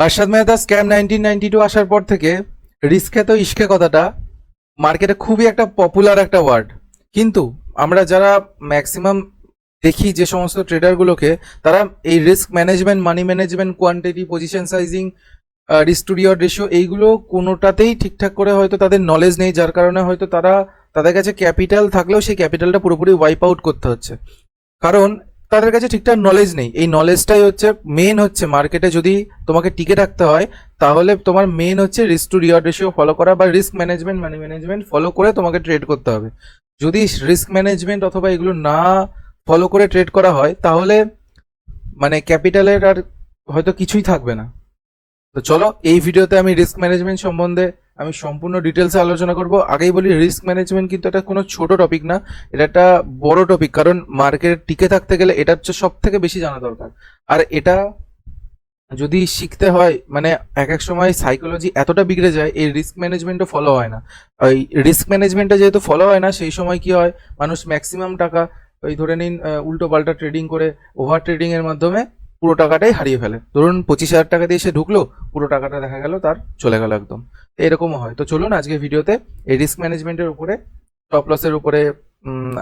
Arshad Mehta scam nineteen ninety two আসার পর থেকে রিস্কে তো ইস্কে কথাটা মার্কেটে খুবই একটা পপুলার একটা ওয়ার্ড কিন্তু আমরা যারা ম্যাক্সিমাম দেখি যে সমস্ত ট্রেডারগুলোকে তারা এই risk management money management quantity position sizing risk to reward ratio এইগুলো কোনোটাতেই ঠিকঠাক করে হয়তো তাদের নলেজ নেই, যার কারণে হয়তো তারা তাদের কাছে ক্যাপিটাল থাকলেও সেই ক্যাপিটালটা পুরোপুরি ওয়াইপ আউট করতে হচ্ছে। কারণ তাদের কাছে ঠিকঠাক নলেজ নেই। এই নলেজটাই হচ্ছে মেন হচ্ছে মার্কেটে যদি তোমাকে টিকে রাখতে হয়, তাহলে তোমার মেন হচ্ছে risk to reward ratio follow করা বা risk management money management follow করে তোমাকে ট্রেড করতে হবে। যদি রিস্ক ম্যানেজমেন্ট অথবা এগুলো না ফলো করে ট্রেড করা হয়, তাহলে মানে ক্যাপিটালের আর হয়তো কিছুই থাকবে না। তো চলো, এই ভিডিওতে আমি রিস্ক ম্যানেজমেন্ট সম্বন্ধে আমি সম্পূর্ণ ডিটেলসে আলোচনা করব। আগেই বলি রিস্ক ম্যানেজমেন্ট কিন্তু এটা কোনো ছোট টপিক না। এটা একটা বড় টপিক কারণ মার্কেট টিকে থাকতে গেলে এটা হচ্ছে সব থেকে বেশি জানা দরকার। আর এটা যদি শিখতে হয় মানে এক এক সময় সাইকোলজি এতটা বিগড়ে যায়, এই রিস্ক ম্যানেজমেন্টও ফলো হয় না। ওই রিস্ক ম্যানেজমেন্টটা যেহেতু ফলো হয় না, সেই সময় কি হয়? মানুষ ম্যাক্সিমাম টাকা, ওই ধরে নিন উল্টো পাল্টা ট্রেডিং করে ওভার ট্রেডিংয়ের মাধ্যমে পুরো টাকাটাই হারিয়ে ফেলে। ধরুন পঁচিশ হাজার টাকা দিয়ে সে ঢুকলো, পুরো টাকাটা দেখা গেল তার চলে গেল একদম। এরকমও হয়। তো চলুন আজকে ভিডিওতে এই রিস্ক ম্যানেজমেন্টের উপরে স্টপ লসের উপরে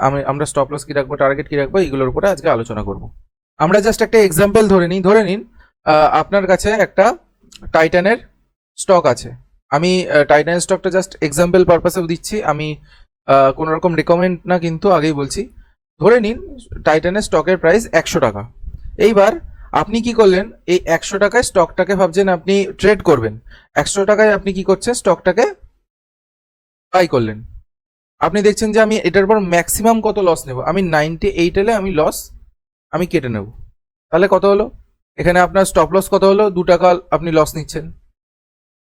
আমি, আমরা স্টপ লস কি রাখব টার্গেট কী রাখব, এইগুলোর উপরে আজকে আলোচনা করব। আমরা জাস্ট একটা এক্সাম্পল ধরে নিই, ধরে নিন আপনার কাছে একটা টাইটানের স্টক আছে। আমি টাইটানের স্টকটা জাস্ট এক্সাম্পল পারপাসে দিচ্ছি। আমি কোনো রকম রেকমেন্ড না, কিন্তু আগেই বলছি। ধরে নিন টাইটানের স্টকের প্রাইস একশো টাকা। এইবার আপনি কি করলেন? এই একশো টাকায় স্টকটাকে ভাবছেন আপনি ট্রেড করবেন। একশো টাকায় আপনি কি করছেন? স্টকটাকে বাই করলেন। আপনি দেখছেন যে আমি এটার পর ম্যাক্সিমাম কত লস নেব? আমি নাইনটি এইট এলে আমি লস আমি কেটে নেব। তাহলে কত হলো? এখানে আপনার স্টপ লস কত হলো? দু টাকা আপনি লস নিচ্ছেন।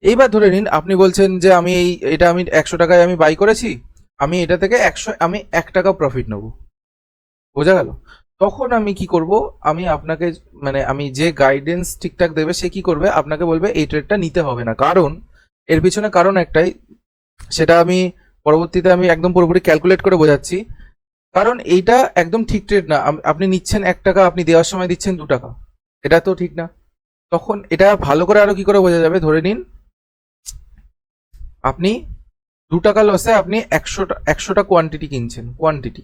এইবার ধরে নিন, আপনি বলছেন যে আমি এই, এটা আমি একশো টাকায় আমি বাই করেছি, আমি এটা থেকে একশো, আমি এক টাকা প্রফিট নেব। বোঝা গেল? তখন আমি কি করব? আমি আপনাকে মানে আমি যে গাইডেন্স ঠিকঠাক দেবে, সে কি করবে? আপনাকে বলবে, এই ট্রেডটা নিতে হবে না। কারণ, এর পিছনে কারণ একটাই, সেটা আমি পরবর্তীতে আমি একদম পুরোপুরি ক্যালকুলেট করে বোঝাচ্ছি। কারণ এইটা একদম ঠিক ট্রেড না। আপনি নিচ্ছেন এক টাকা, আপনি দেওয়ার সময় দিচ্ছেন দু টাকা। এটা তো ঠিক না। তখন এটা ভালো করে আরও কি করে বোঝা যাবে? ধরে নিন, আপনি দু টাকা লসে আপনি একশোটা একশোটা কোয়ান্টিটি কিনছেন কোয়ান্টিটি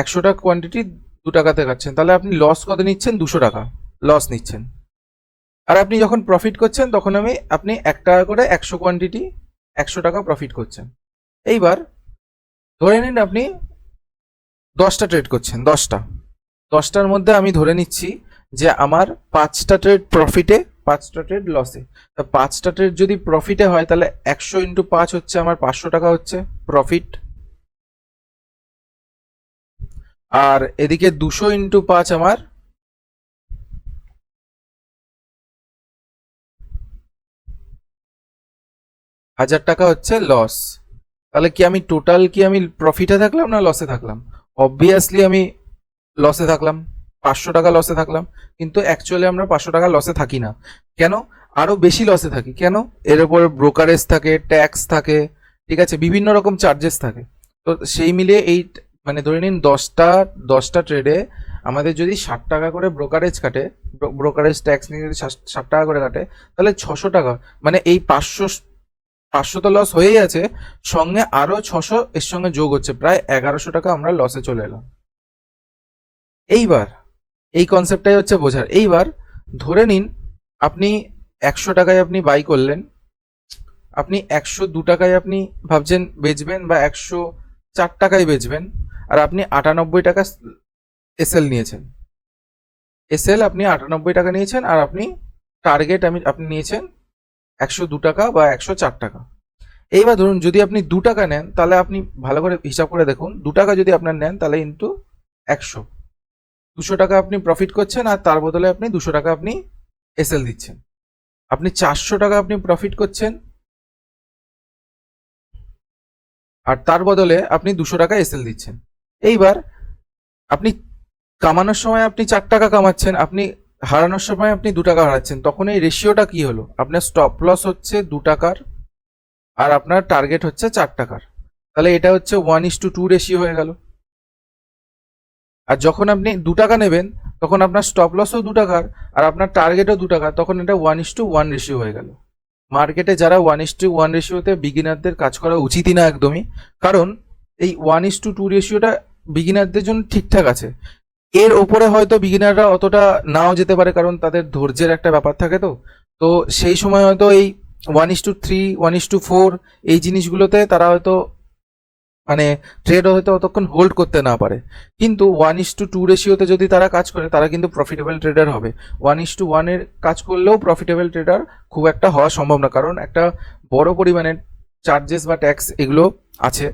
একশোটা কোয়ান্টিটি দু টাকাতে খাচ্ছেন। তাহলে আপনি লস কত নিচ্ছেন? দুশো টাকা। লস নিচ্ছেন। আর আপনি যখন প্রফিট করছেন, তখন আমি, আপনি এক টাকা করে একশো কোয়ান্টিটি একশো টাকা প্রফিট করছেন। এইবার ধরে নিন আপনি দশটা ট্রেড করছেন, দশটা। দশটার মধ্যে আমি ধরে নিচ্ছি যে আমার পাঁচটা ট্রেড প্রফিটে পাঁচটা ট্রেড লসে তা পাঁচটা ট্রেড যদি প্রফিটে হয়, তাহলে একশো ইন্টু পাঁচ হচ্ছে আমার পাঁচশো টাকা হচ্ছে প্রফিট আর এদিকে দুশো ইন্টু পাঁচ আমার হাজার টাকা হচ্ছে লস তাহলে কি আমি টোটাল কি আমি প্রফিটে থাকলাম না লসে থাকলাম? অবভিয়াসলি আমি লসে থাকলাম, পাঁচশো টাকা লসে থাকলাম, কিন্তু অ্যাকচুয়ালি আমরা পাঁচশো টাকা লসে থাকি না। কেন? আরও বেশি লসে থাকি। কেন? এর উপর ব্রোকারেজ থাকে ট্যাক্স থাকে, ঠিক আছে? বিভিন্ন রকম চার্জেস থাকে। তো সেই মিলিয়ে এই মানে ধরে নিন দশটা দশটা ট্রেডে আমাদের যদি ষাট টাকা করে ব্রোকারেজ কাটে ব্রোকারেজ ট্যাক্স নিয়ে যদি ষাট টাকা করে কাটে, তাহলে ছশো টাকা মানে এই পাঁচশো পাঁচশো তো লস হয়েই আছে, সঙ্গে আরও ছশো এর সঙ্গে যোগ হচ্ছে, প্রায় এগারোশো টাকা আমরা লসে চলে এলাম। এইবার, এই কনসেপ্টটাই হচ্ছে বোঝার। এইবার, ধরে নিন আপনি একশো টাকায় আপনি বাই করলেন, আপনি একশো দু টাকায় আপনি ভাবছেন বেচবেন বা একশো চার টাকায় বেচবেন আর আপনি আটানব্বই টাকা এসএল নিয়েছেন। এসএল আপনি আটানব্বই টাকা নিয়েছেন আর আপনি টার্গেট আমি, আপনি নিয়েছেন একশো দু টাকা বা একশো চার টাকা। এইবার ধরুন যদি আপনি দু টাকা নেন, তাহলে আপনি ভালো করে হিসাব করে দেখুন, দু টাকা যদি আপনার নেন, তাহলে কিন্তু একশো। দুশো টাকা আপনি প্রফিট করছেন আর তার বদলে আপনি দুশো টাকা আপনি এসএল দিচ্ছেন। আপনি চারশো টাকা আপনি প্রফিট করছেন আর তার বদলে আপনি দুশো টাকা এসএল দিচ্ছেন। এইবার আপনি কামানোর সময় আপনি চার টাকা কামাচ্ছেন, আপনি হারানোর সময় আপনি দু টাকা হারাচ্ছেন, তখন এই রেশিওটা কি হলো? আপনার স্টপ লস হচ্ছে দু টাকার আর আপনার টার্গেট হচ্ছে চার টাকার। তাহলে এটা হচ্ছে one is to two ratio হয়ে গেল। আর যখন আপনি দু টাকা নেবেন, তখন আপনার স্টপ লসও দু টাকার আর আপনার টার্গেটও দু টাকা তখন এটা one is to one ratio হয়ে গেল। মার্কেটে যারা ওয়ান ইস টু ওয়ান রেশিওতে বিগিনারদের কাজ করা উচিতই না একদমই, কারণ এই ওয়ান ইস টু টু রেশিওটা বিগিনারদের জন্য ঠিকঠাক আছে। এর ওপরে হয়তো বিগিনাররা অতটা নাও যেতে পারে কারণ তাদের ধৈর্যের একটা ব্যাপার থাকে তো। তো সেই সময় হয়তো এই one is to three one is to four এই জিনিসগুলোতে তারা হয়তো মানে ট্রেড হয়তো অতক্ষণ হোল্ড করতে না পারে। কিন্তু ওয়ান ইস টু টু রেশিওতে যদি তারা কাজ করে, তারা কিন্তু প্রফিটেবল ট্রেডার হবে। ওয়ান ইস টু ওয়ানের কাজ করলেও প্রফিটেবল ট্রেডার খুব একটা হওয়া সম্ভব না। কারণ একটা বড় পরিমাণে চার্জেস বা ট্যাক্স এগুলো আছে।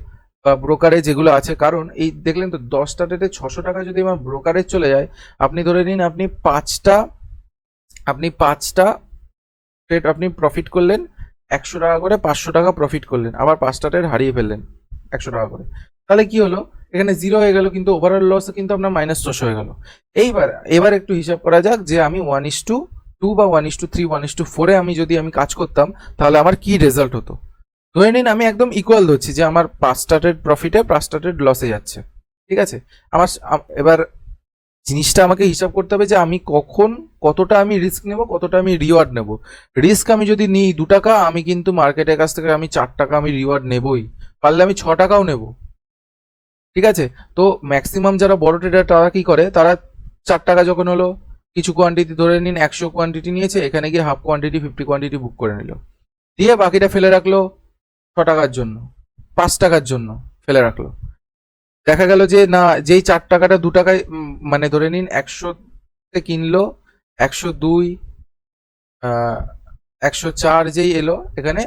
বা ব্রোকারে যেগুলো আছে। কারণ এই দেখলেন তো, দশটা ডেটে ছশো টাকা যদি আমার ব্রোকারে চলে যায়, আপনি ধরে নিন আপনি পাঁচটা আপনি পাঁচটা ট্রেড আপনি প্রফিট করলেন, একশো টাকা করে পাঁচশো টাকা প্রফিট করলেন, আবার পাঁচটা ট্রেড হারিয়ে ফেললেন একশো টাকা করে। তাহলে কি হলো? এখানে জিরো হয়ে গেল, কিন্তু ওভারঅল লস কিন্তু আপনার মাইনাস ছশো হয়ে গেল। এইবার, এবার একটু হিসাব করা যাক যে আমি ওয়ান ইস টু টু বা one is to three one is to ফোরে আমি যদি আমি কাজ করতাম, তাহলে আমার কি রেজাল্ট হতো? ধরে নিন আমি একদম ইকুয়াল ধরছি যে আমার পাঁচটা ট্রেড প্রফিটে পাঁচটা ট্রেড লসে যাচ্ছে। ঠিক আছে? আমার এবার জিনিসটা আমাকে হিসাব করতে হবে যে আমি কখন কতটা আমি রিস্ক নেব, কতটা আমি রিওয়ার্ড নেব। রিস্ক আমি যদি নিই দু টাকা, আমি কিন্তু মার্কেটের কাছ থেকে আমি চার টাকা আমি রিওয়ার্ড নেবই। পারলে আমি ছ টাকাও নেব। ঠিক আছে? তো ম্যাক্সিমাম যারা বড় ট্রেডার তারা কি করে? তারা চার টাকা যখন হলো, কিছু কোয়ান্টিটি ধরে নিন একশো কোয়ান্টিটি নিয়েছে, এখানে গিয়ে half quantity fifty quantity book করে নিল। দিয়ে বাকিটা ফেলে রাখল। ছ টাকার জন্য, পাঁচ টাকার জন্য ফেলে রাখল। দেখা গেল যে, না, যেই চার টাকাটা দু টাকায় মানে ধরে নিন একশো তে কিনলো, একশো দুই একশো চার যেই এলো, এখানে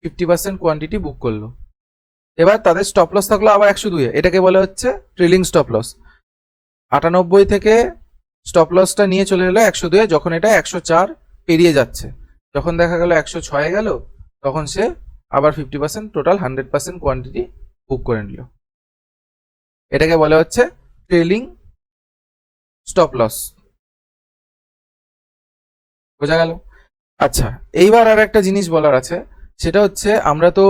ফিফটি পার্সেন্ট কোয়ান্টিটি বুক করল। এবার তাদের স্টপ লস থাকল আবার একশো দুইয়ে। এটাকে বলা হচ্ছে ট্রেলিং স্টপ লস আটানব্বই থেকে স্টপ লসটা নিয়ে চলে এলো একশো দুয়ে যখন এটা একশো চার পেরিয়ে যাচ্ছে। যখন দেখা গেল একশো ছয়ে গেল, তখন সে আবার fifty percent total hundred percent quantity book করে নিল। এটাকে বলা হচ্ছে ট্রেলিং স্টপ লস বোঝা গেল? আচ্ছা এইবার আর একটা জিনিস বলার আছে, সেটা হচ্ছে আমরা তো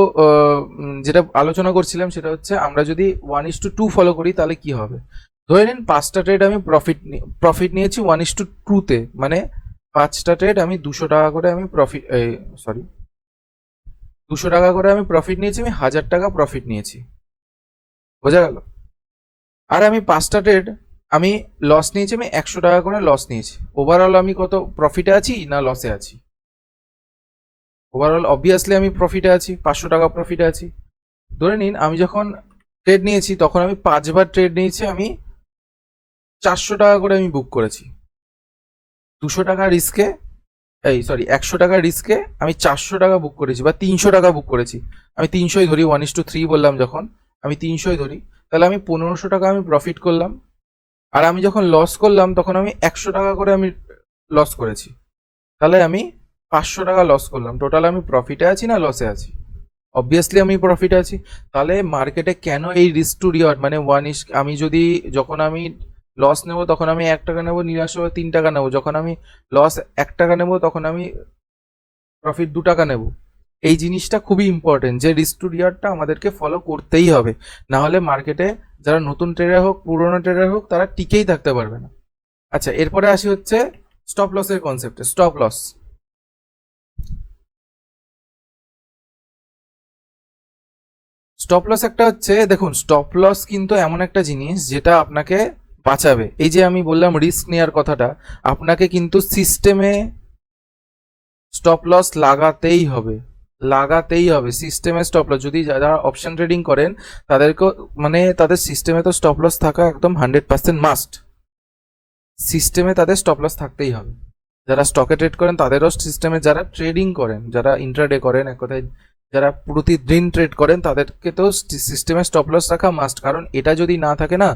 যেটা আলোচনা করছিলাম সেটা হচ্ছে আমরা যদি one is to two follow করি তাহলে কি হবে? ধরে নিন পাঁচটা ট্রেড আমি প্রফিট প্রফিট নিয়েছি ওয়ান ইস টু টুতে মানে পাঁচটা ট্রেড আমি দুশো টাকা করে আমি প্রফিট সরি দুশো টাকা করে আমি প্রফিট নিয়েছি, আমি হাজার টাকা প্রফিট নিয়েছি। বোঝা গেল? আর আমি পাঁচটা ট্রেড আমি লস নিয়েছি, আমি একশো টাকা করে লস নিয়েছি। ওভারঅল আমি কত প্রফিটে আছি না লসে আছি? ওভারঅল অবভিয়াসলি আমি প্রফিটে আছি, পাঁচশো টাকা প্রফিটে আছি। ধরে নিন, আমি যখন ট্রেড নিয়েছি, তখন আমি পাঁচবার ট্রেড নিয়েছি, আমি চারশো টাকা করে আমি বুক করেছি। দুশো টাকা রিস্কে এই সরি একশো টাকা রিস্কে আমি চারশো টাকা বুক করেছি বা তিনশো টাকা বুক করেছি। আমি তিনশোই ধরি ওয়ান ইস টু থ্রি বললাম যখন, আমি তিনশোই ধরি। তাহলে আমি পনেরোশো টাকা আমি প্রফিট করলাম। আর আমি যখন লস করলাম, তখন আমি একশো টাকা করে আমি লস করেছি। তাহলে আমি পাঁচশো টাকা লস করলাম। টোটাল আমি প্রফিটে আছি না লসে আছি? অবভিয়াসলি আমি প্রফিটে আছি। তাহলে মার্কেটে কেন এই রিস্ক টু রিওয়ার্ড মানে ওয়ান ইস আমি যদি, যখন আমি লস নেব, তখন আমি এক টাকা নেব, নিরাশ হয়ে তিন টাকা নেব। যখন আমি লস এক টাকা নেব, তখন আমি প্রফিট দু টাকা নেব। এই জিনিসটা খুবই ইম্পর্টেন্ট যে রিস্ক টু রিওয়ার্ডটা আমাদেরকে ফলো করতেই হবে। না হলে মার্কেটে যারা নতুন ট্রেডার হোক, পুরোনো ট্রেডার হোক, তারা টিকেই থাকতে পারবে না। আচ্ছা এরপরে আসি হচ্ছে স্টপ লসের কনসেপ্টে স্টপ লস স্টপ লস একটা হচ্ছে, দেখুন স্টপ লস কিন্তু এমন একটা জিনিস যেটা আপনাকে বাঁচাবে। এই যে আমি বললাম রিস্ক নেওয়ার কথাটা, আপনাকে কিন্তু সিস্টেমে স্টপ লস লাগাতেই হবে। লাগাতেই হবে সিস্টেমে স্টপ লস যদি যারা অপশন ট্রেডিং করেন তাদেরকে মানে তাদের সিস্টেমে তো স্টপ লস থাকা একদম হান্ড্রেড পার্সেন্ট মাস্ট সিস্টেমে তাদের স্টপ লস থাকতেই হবে। যারা স্টকে ট্রেড করেন, তাদেরও সিস্টেমে যারা ট্রেডিং করেন, যারা ইন্ট্রাডে করেন, এক কথায় যারা প্রতিদিন ট্রেড করেন, তাদেরকে তো সিস্টেমে স্টপ লস রাখা মাস্ট কারণ এটা যদি না থাকে না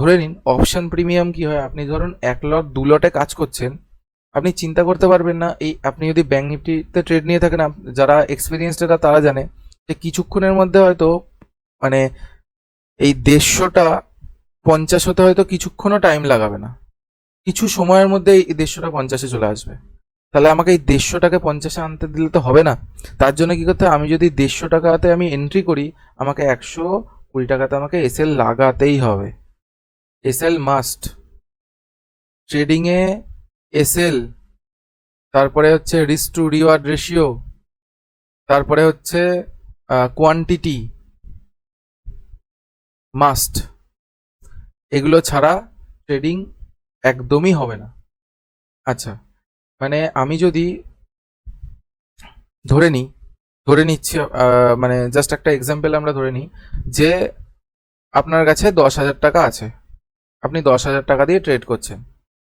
ধরে নিন অপশন প্রিমিয়াম কি হয়? আপনি ধরুন এক লট দু লটে কাজ করছেন। আপনি চিন্তা করতে পারবেন না, এই আপনি যদি ব্যাঙ্ক নিফটিতে ট্রেড নিয়ে থাকেন যারা এক্সপিরিয়েন্সড তারা জানে যে কিছুক্ষণের মধ্যে হয়তো মানে এই দেড়শোটা পঞ্চাশ হতে হয়তো কিছুক্ষণও টাইম লাগাবে না। কিছু সময়ের মধ্যে এই দেড়শোটা পঞ্চাশে চলে আসবে। তাহলে আমাকে এই দেড়শোটাকে পঞ্চাশে আনতে দিলে তো হবে না। তার জন্য কি করতে? আমি যদি দেড়শো টাকাতে আমি এন্ট্রি করি, আমাকে একশো কুড়ি টাকাতে আমাকে এসএল লাগাতেই হবে। এসএল মাস্ট ট্রেডিংয়ে এসএল, তারপরে হচ্ছে রিস্ক টু রিওয়ার্ড রেশিও তারপরে হচ্ছে কোয়ান্টিটি মাস্ট এগুলো ছাড়া ট্রেডিং একদমই হবে না। আচ্ছা মানে আমি যদি ধরে নিই, ধরে নিচ্ছি মানে জাস্ট একটা এক্সাম্পল আমরা ধরে নিই, যে আপনার কাছে দশ হাজার টাকা আছে। আপনি দশ হাজার টাকা দিয়ে ট্রেড করছেন।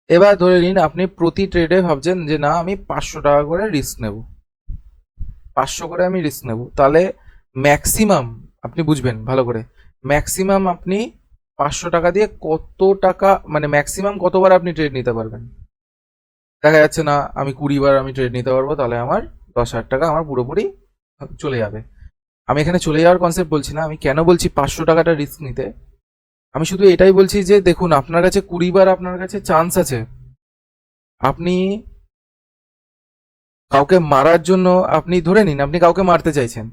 এবার ধরে নিন আপনি প্রতি ট্রেডে ভাবছেন যে, না, আমি পাঁচশো টাকা করে রিস্ক নেব। পাঁচশো করে আমি রিস্ক নেব। তাহলে ম্যাক্সিমাম আপনি বুঝবেন ভালো করে ম্যাক্সিমাম আপনি পাঁচশো টাকা দিয়ে কত টাকা মানে ম্যাক্সিমাম কতবার আপনি ট্রেড নিতে পারবেন? দেখা যাচ্ছে না, আমি কুড়ি বার আমি ট্রেড নিতে পারব, তাহলে আমার দশ হাজার টাকা আমার পুরোপুরি চলে যাবে। আমি এখানে চলে যাওয়ার কনসেপ্ট বলছি না, আমি কেন বলছি পাঁচশো টাকাটা রিস্ক নিতে? আমি শুধু এটাই বলছি যে দেখুন, আপনার কাছে কুড়ি বার আপনার কাছে চান্স আছে। আপনি কাউকে মারার জন্য আপনি ধরে নিন, আপনি কাউকে মারতে চাইছেন,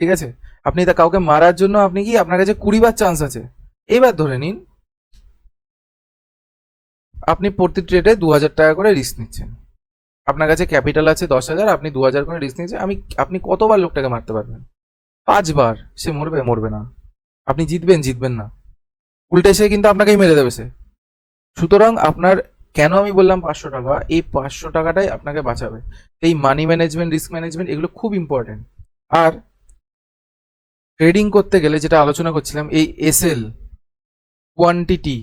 ঠিক আছে? আপনি তা কাউকে মারার জন্য আপনি কি আপনার কাছে কুড়ি বার চান্স আছে? এবার ধরে নিন, আপনি প্রতি ট্রেডে দু হাজার টাকা করে রিস্ক নিচ্ছেন। আপনার কাছে ক্যাপিটাল আছে দশ হাজার, আপনি দু হাজার করে রিস্ক নিচ্ছেন। আমি, আপনি কতবার লোকটাকে মারতে পারবেন? পাঁচবার। সে মরবে মরবে না। আপনি জিতবেন জিতবেন না। উল্টে সে কিন্তু আপনাকেই মেরে দেবে সে। সুতরাং আপনার কেন আমি বললাম পাঁচশো টাকা? এই পাঁচশো টাকাটাই আপনাকে বাঁচাবে। এই মানি ম্যানেজমেন্ট রিস্ক ম্যানেজমেন্ট এগুলো খুব ইম্পর্টেন্ট আর ট্রেডিং করতে গেলে যেটা আলোচনা করছিলাম, এই এসএল কোয়ান্টিটি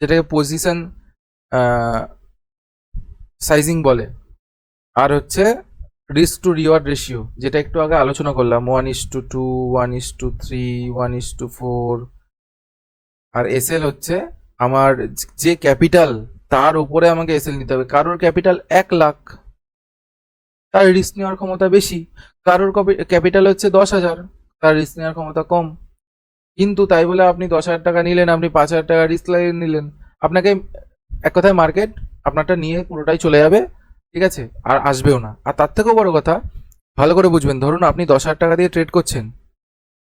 যেটাকে পজিশন সাইজিং বলে। আর হচ্ছে রিস্ক টু রিওয়ার্ড রেশিও যেটা একটু আগে আলোচনা করলাম। One is to two one is to three one is to four R SL হচ্ছে আমার যে ক্যাপিটাল তার উপরে আমাকে এসএল নিতে হবে। কারোর ক্যাপিটাল এক লাখ, তার রিস্ক নেওয়ার ক্ষমতা বেশি। কারোর ক্যাপিটাল হচ্ছে দশ হাজার, তার রিস্ক নেওয়ার ক্ষমতা কম। কিন্তু তাই বলে আপনি দশ হাজার টাকা নিলেন, আপনি পাঁচ হাজার টাকা রিস্ক নিলেন। আপনাকে এক কথায় মার্কেট আপনারটা নিয়ে পুরোটাই চলে যাবে, ঠিক আছে? আর আসবেও না। আর তার থেকেও বড় কথা, ভালো করে বুঝবেন, ধরুন আপনি দশ হাজার টাকা দিয়ে ট্রেড করছেন।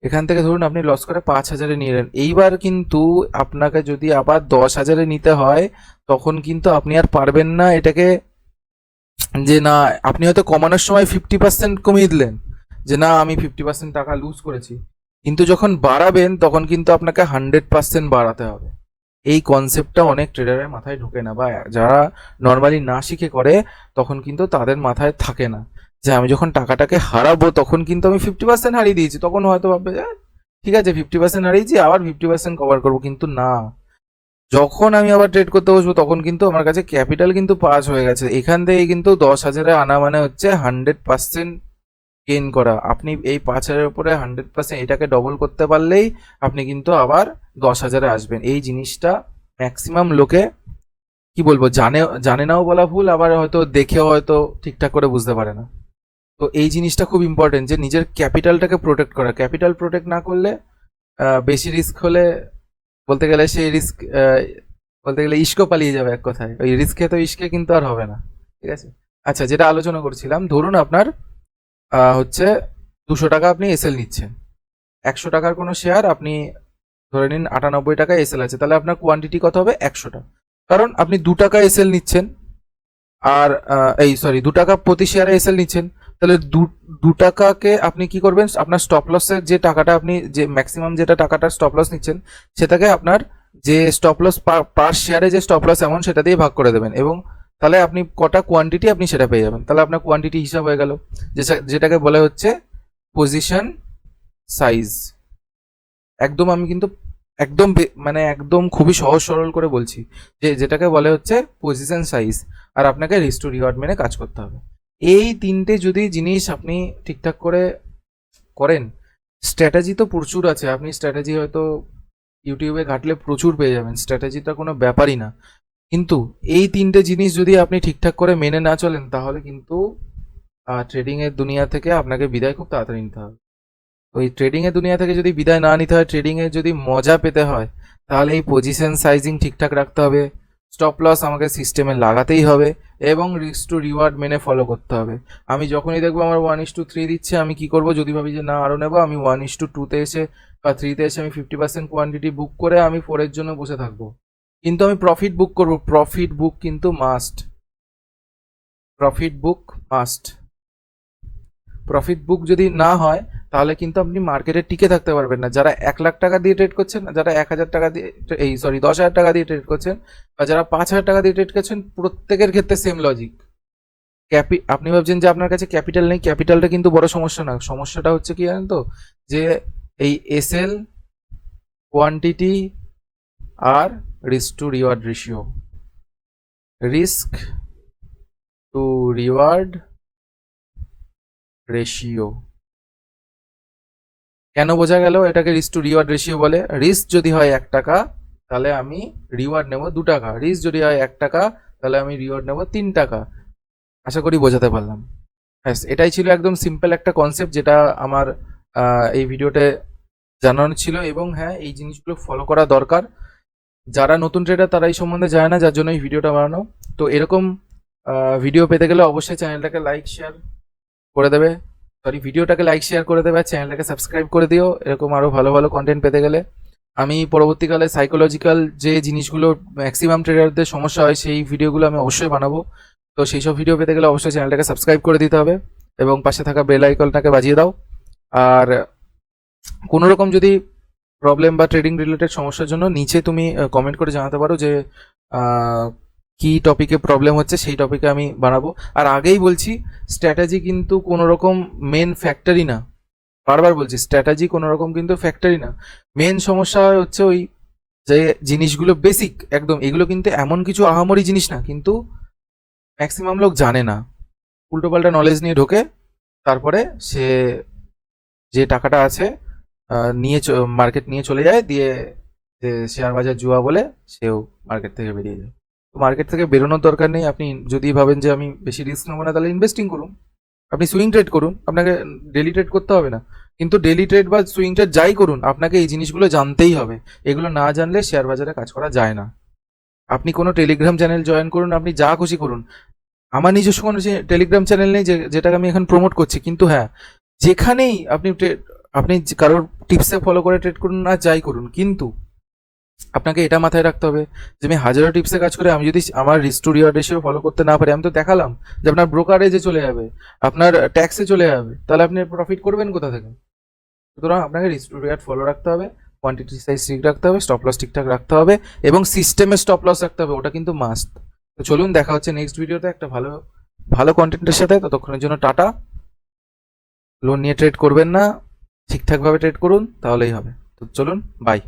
এখান থেকে ধরুন আপনি লস করে পাঁচ হাজারে নিয়ে এলেন এইবার কিন্তু আপনাকে যদি আবার দশ হাজারে নিতে হয়, তখন কিন্তু আপনি আর পারবেন না এটাকে যে না, আপনি হয়তো কমানোর সময় ফিফটি পার্সেন্ট কমিয়ে দিলেন, যে না, আমি ফিফটি পার্সেন্ট টাকা লুজ করেছি। কিন্তু যখন বাড়াবেন, তখন কিন্তু আপনাকে হান্ড্রেড পার্সেন্ট বাড়াতে হবে। এই কনসেপ্টটা অনেক ট্রেডারের মাথায় ঢোকে না, বা যারা নর্মালি না শিখে করে, তখন কিন্তু তাদের মাথায় থাকে না। যে আমি যখন টাকাটাকে হারাবো তখন কিন্তু আমি ফিফটি পার্সেন্ট হারিয়ে দিয়েছি। তখন হয়তো ভাববে যে, ঠিক আছে ফিফটি পার্সেন্ট হারিয়েছি আবার ফিফটি পার্সেন্ট কভার করব। কিন্তু না। যখন আমি আবার ট্রেড করতে বসবো তখন কিন্তু আমার কাছে ক্যাপিটাল কিন্তু পাস হয়ে গেছে। এখান থেকে কিন্তু দশ হাজারে আনা মানে হচ্ছে হান্ড্রেড পার্সেন্ট গেইন করা। আপনি এই পাঁচ হাজারের উপরে হান্ড্রেড পার্সেন্ট এটাকে ডবল করতে পারলেই আপনি কিন্তু আবার দশ হাজারে আসবেন। এই জিনিসটা ম্যাক্সিমাম লোকে কি বলব জানে জানে নাও বলা ভুল আবার হয়তো দেখেও হয়তো ঠিকঠাক করে বুঝতে পারে না। তো এই জিনিসটা খুব ইম্পর্টেন্ট যে নিজের ক্যাপিটালটাকে প্রোটেক্ট করা। ক্যাপিটাল প্রোটেক্ট না করলে বেশি রিস্ক হলে বলতে গেলে সেই রিস্ক বলতে গেলে ইস্কো পালিয়ে যাবে এক কথায়। ওই রিস্কে তো ইস্কে কিন্তু আর হবে না, ঠিক আছে? আচ্ছা যেটা আলোচনা করছিলাম, ধরুন আপনার হচ্ছে দুশো টাকা আপনি এসএল নিচ্ছেন। একশো টাকার কোনো শেয়ার আপনি ধরে নিন আটানব্বই টাকা এসএল আছে, তাহলে আপনার কোয়ান্টিটি কত হবে? একশোটা কারণ আপনি দু টাকা এসএল নিচ্ছেন, আর এই সরি দু টাকা প্রতি শেয়ারে এসএল নিচ্ছেন। তাহলে দু টাকাকে আপনি কি করবেন? আপনার স্টপ লসের যে টাকাটা আপনি, যে ম্যাক্সিমাম যেটা টাকাটা স্টপ লস নিচ্ছেন, সেটাকে আপনার যে স্টপ লস পার শেয়ারে যে স্টপ লস অ্যামাউন্ট সেটা দিয়ে ভাগ করে দেবেন। এবং তাহলে আপনি কটা কোয়ান্টিটি আপনি সেটা পেয়ে যাবেন। তাহলে আপনার কোয়ান্টিটি হিসাব হয়ে গেল। যেটা- যেটাকে বলা হচ্ছে পজিশন সাইজ একদম আমি কিন্তু একদম মানে একদম খুবই সহজ সরল করে বলছি। যে যেটাকে বলে হচ্ছে পজিশন সাইজ আর আপনাকে রিস্ট রিওয়ার্ড মেনে কাজ করতে হবে। এই তিনটে যদি জিনিস আপনি ঠিকঠাক করে করেন স্ট্র্যাটেজি তো প্রচুর আছে। আপনি স্ট্র্যাটেজি হয়তো ইউটিউবে ঘাটলে প্রচুর পেয়ে যাবেন। স্ট্র্যাটেজিটা কোনো ব্যাপারই না। কিন্তু এই তিনটে জিনিস যদি আপনি ঠিকঠাক করে মেনে না চলেন, তাহলে কিন্তু ট্রেডিং এর দুনিয়া থেকে আপনাকে বিদায় খুব তাড়াতাড়ি নিতে হবে। ওই ট্রেডিং এর দুনিয়া থেকে যদি বিদায় না নিতে হয় ট্রেডিং এর যদি মজা পেতে হয়, তাহলে এই পজিশন সাইজিং ঠিকঠাক রাখতে হবে। স্টপ লস আমাকে সিস্টেমে লাগাতেই হবে এবং রিস্ক টু রিওয়ার্ড মেনে ফলো করতে হবে। আমি যখনই দেখব আমার ওয়ান ইস টু থ্রি দিচ্ছে, আমি কি করব? যদি ভাবি যে না আরও নেব, আমি ওয়ান ইস টু টুতে এসে বা থ্রিতে এসে আমি ফিফটি পার্সেন্ট কোয়ান্টিটি বুক করে আমি ফোরের জন্য বসে থাকব। কিন্তু আমি প্রফিট বুক করব। প্রফিট বুক কিন্তু must profit book must profit book যদি না হয় তাহলে কিন্তু আপনি মার্কেটে টিকে থাকতে পারবেন না। যারা এক লাখ টাকা দিয়ে ট্রেড করছেন, যারা এক হাজার টাকা দিয়ে, এই সরি দশ হাজার টাকা দিয়ে ট্রেড করছেন বা যারা পাঁচ হাজার টাকা দিয়ে ট্রেড করছেন, প্রত্যেকের ক্ষেত্রে সেম লজিক ক্যাপি আপনি ভাবছেন যে আপনার কাছে ক্যাপিটাল নেই ক্যাপিটালটা কিন্তু বড় সমস্যা না। সমস্যাটা হচ্ছে কি জানেন তো? যে এই SL quantity R risk to reward ratio risk to reward ratio কেন বোঝা গেল? এটাকে রিস্ক টু রিওয়ার্ড রেশিও বলে। রিস্ক যদি হয় এক টাকা, তাহলে আমি রিওয়ার্ড নেব দু টাকা। রিস্ক যদি হয় এক টাকা, তাহলে আমি রিওয়ার্ড নেব তিন টাকা। আশা করি বোঝাতে পারলাম। হ্যাঁ এটাই ছিল একদম সিম্পল একটা কনসেপ্ট যেটা আমার এই ভিডিওতে জানানো ছিল। এবং হ্যাঁ এই জিনিসগুলো ফলো করা দরকার। যারা নতুন ট্রেডার তারা এই সম্বন্ধে জানে না, যার জন্য এই ভিডিওটা বানানো। তো এরকম ভিডিও পেতে গেলে অবশ্যই চ্যানেলটাকে লাইক শেয়ার করে দেবে। সরি ভিডিওটাকে লাইক শেয়ার করে দেবে চ্যানেলটাকে সাবস্ক্রাইব করে দিও। এরকম আরও ভালো ভালো কন্টেন্ট পেতে গেলে। আমি পরবর্তীকালে সাইকোলজিক্যাল যে জিনিসগুলো ম্যাক্সিমাম ট্রেডারদের সমস্যা হয়, সেই ভিডিওগুলো আমি অবশ্যই বানাবো। তো সেই সব ভিডিও পেতে গেলে অবশ্যই চ্যানেলটাকে সাবস্ক্রাইব করে দিতে হবে এবং পাশে থাকা বেল আইকনটাকে বাজিয়ে দাও। আর কোনো রকম যদি প্রবলেম বা ট্রেডিং রিলেটেড সমস্যার জন্য নিচে তুমি কমেন্ট করে জানাতে পারো যে কি টপিকে প্রবলেম হচ্ছে সেই টপিকে আমি বানাবো। আর আগেই বলছি স্ট্র্যাটেজি কিন্তু কোনো রকম মেন ফ্যাক্টরি না। বারবার বলছি স্ট্র্যাটেজি কোনো রকম কিন্তু ফ্যাক্টরি না। মেন সমস্যা হচ্ছে ওই যে জিনিসগুলো বেসিক একদম। এগুলো কিন্তু এমন কিছু আহামরি জিনিস না, কিন্তু ম্যাক্সিমাম লোক জানে না। উল্টোপাল্টা নলেজ নিয়ে ঢোকে, তারপরে সে যে টাকাটা আছে নিয়ে মার্কেট নিয়ে চলে যায়, দিয়ে যে শেয়ার বাজার জুয়া বলে, সেও মার্কেট থেকে বেরিয়ে যায়। মার্কেট থেকে বেরোনোর দরকার নেই। আপনি যদি ভাবেন যে আমি বেশি রিস্ক নেব না, তাহলে ইনভেস্টিং করুন। আপনি সুইং ট্রেড করুন। আপনাকে ডেলি ট্রেড করতে হবে না। কিন্তু ডেলি ট্রেড বা সুইং ট্রেড যাই করুন, আপনাকে এই জিনিসগুলো জানতেই হবে। এগুলো না জানলে শেয়ার বাজারে কাজ করা যায় না। আপনি কোনো টেলিগ্রাম চ্যানেল জয়েন করুন, আপনি যা খুশি করুন। আমার নিজস্ব কোনো টেলিগ্রাম চ্যানেল নেই যেটাকে আমি এখন প্রমোট করছি। কিন্তু হ্যাঁ যেখানেই আপনি আপনি কারোর টিপসে ফলো করে ট্রেড করুন না, যাই করুন। কিন্তু আপনাকে এটা মাথায় রাখতে হবে যে আমি হাজারো টিপসে কাজ করে আমি যদি আমার রিস্ক রিওয়ার্ড রেশিও ফলো করতে না পারি, আমি তো দেখালাম যে আপনার ব্রোকারেজে চলে যাবে, আপনার ট্যাক্সে চলে যাবে, তাহলে আপনি প্রফিট করবেন কোথা থেকে? সুতরাং আপনাকে রিস্ক রিওয়ার্ড ফলো রাখতে হবে কোয়ান্টিটি সাইজ ঠিক রাখতে হবে স্টপ লস ঠিকঠাক রাখতে হবে, এবং সিস্টেমে স্টপ লস রাখতে হবে, ওটা কিন্তু মাস্ট তো চলুন দেখা হচ্ছে নেক্সট ভিডিওতে একটা ভালো ভালো কন্টেন্টের সাথে, ততক্ষণের জন্য টাটা। লোন নিয়ে ট্রেড করবেন না, ঠিকঠাকভাবে ট্রেড করুন, তাহলেই হবে। তো চলুন বাই